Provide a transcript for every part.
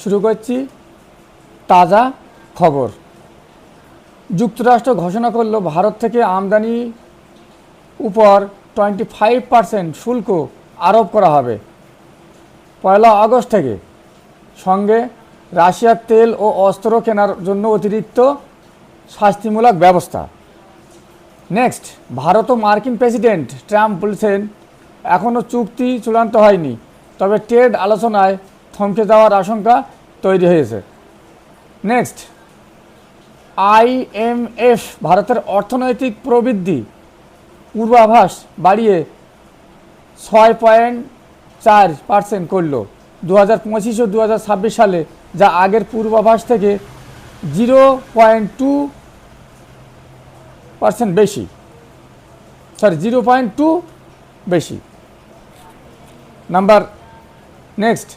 শুরু করছি তাজা খবর। যুক্তরাষ্ট্র ঘোষণা করল ভারত থেকে আমদানি উপর টোয়েন্টি ফাইভ পার্সেন্ট শুল্ক আরোপ করা হবে। পয়লা আগস্ট থেকে সঙ্গে রাশিয়ার তেল ও অস্ত্র কেনার জন্য অতিরিক্ত শাস্তিমূলক ব্যবস্থা। নেক্সট, ভারত ও মার্কিন প্রেসিডেন্ট ট্রাম্প বলছেন এখনও চুক্তি চূড়ান্ত হয়নি, তবে ট্রেড আলোচনায় থমকে যাওয়ার আশঙ্কা তৈরি হয়েছে। নেক্সট আইএমএফ ভারতের অর্থনৈতিক প্রবৃদ্ধি, পূর্বাভাস বাড়িয়ে ছয় পয়েন্ট চার পার্সেন্ট করল। দু হাজার পঁচিশ ও দু হাজার ছাব্বিশ সালে যা আগের পূর্বাভাস থেকে জিরো পয়েন্ট টু পার্সেন্ট বেশি। সরি জিরো পয়েন্ট টু বেশি। নাম্বার নেক্সট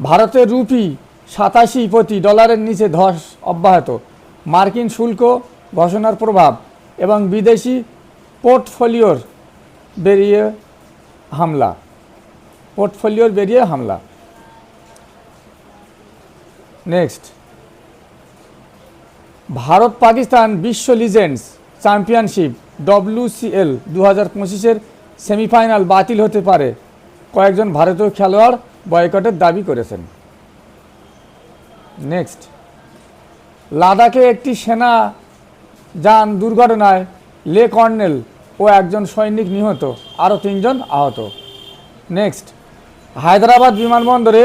ভারতের রুপি সাতাশি প্রতি ডলারের নিচে ধস অব্যাহত। মার্কিন শুল্ক ঘোষণার প্রভাব এবং বিদেশি পোর্টফোলিওর বেরিয়ে হামলা। পোর্টফোলিওর বেরিয়ে হামলা। নেক্সট। ভারত পাকিস্তান বিশ্ব লিজেন্ডস চ্যাম্পিয়নশিপ ডব্লিউসিএল দু হাজার পঁচিশের সেমিফাইনাল বাতিল হতে পারে। কয়েকজন ভারতীয় খেলোয়াড় বয়কটের দাবি করেছেন। নেক্সট লাদাখে একটি সেনা যান দুর্ঘটনায় লে কর্নেল ও একজন সৈনিক নিহত, আরও তিনজন আহত। নেক্সট হায়দ্রাবাদ বিমানবন্দরে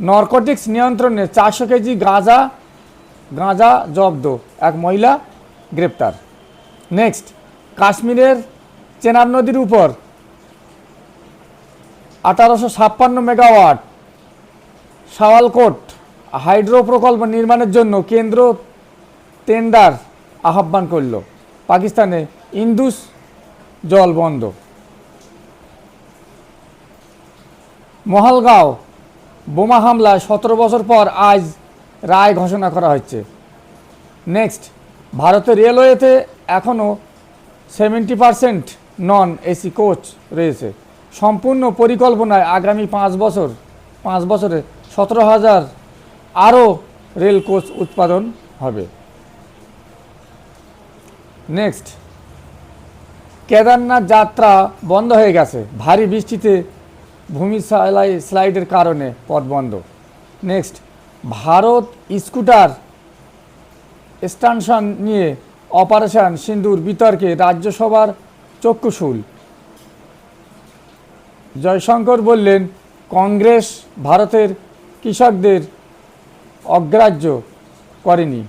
নরকটিক্স নিয়ন্ত্রণে চারশো কেজি গাঁজা গাঁজা জব্দ, এক মহিলা গ্রেপ্তার। নেক্সট কাশ্মীরের চেনাব নদীর উপর আঠারোশো ছাপ্পান্ন মেগাওয়াট। সাওয়ালকোট হাইড্রো প্রকল্প নির্মাণের জন্য কেন্দ্র টেন্ডার আহ্বান করল। পাকিস্তানে ইন্দুস জল বন্ধ। মহালগাঁও বোমা হামলায় সতেরো বছর পর আজ রায় ঘোষণা করা হচ্ছে নেক্সট ভারতের রেলওয়েতে এখনও seventy percent non AC coach রয়েছে। সম্পূর্ণ পরিকল্পনায় আগামী পাঁচ বছর, পাঁচ বছরে সতেরো হাজার আরও রেল কোচ উৎপাদন হবে। নেক্সট কেদারনাথ যাত্রা বন্ধ হয়ে গেছে। ভারী বৃষ্টিতে ভূমি স্লাই স্লাইডের কারণে পথ বন্ধ। নেক্সট ভারত স্কুটার এক্সটেনশন নিয়ে অপারেশন সিন্দুর বিতর্কে রাজ্যসভার চক্ষুশূল। জয়শঙ্কর বললেন কংগ্রেস ভারতের কৃষকদের অগ্রাহ্য করেনি।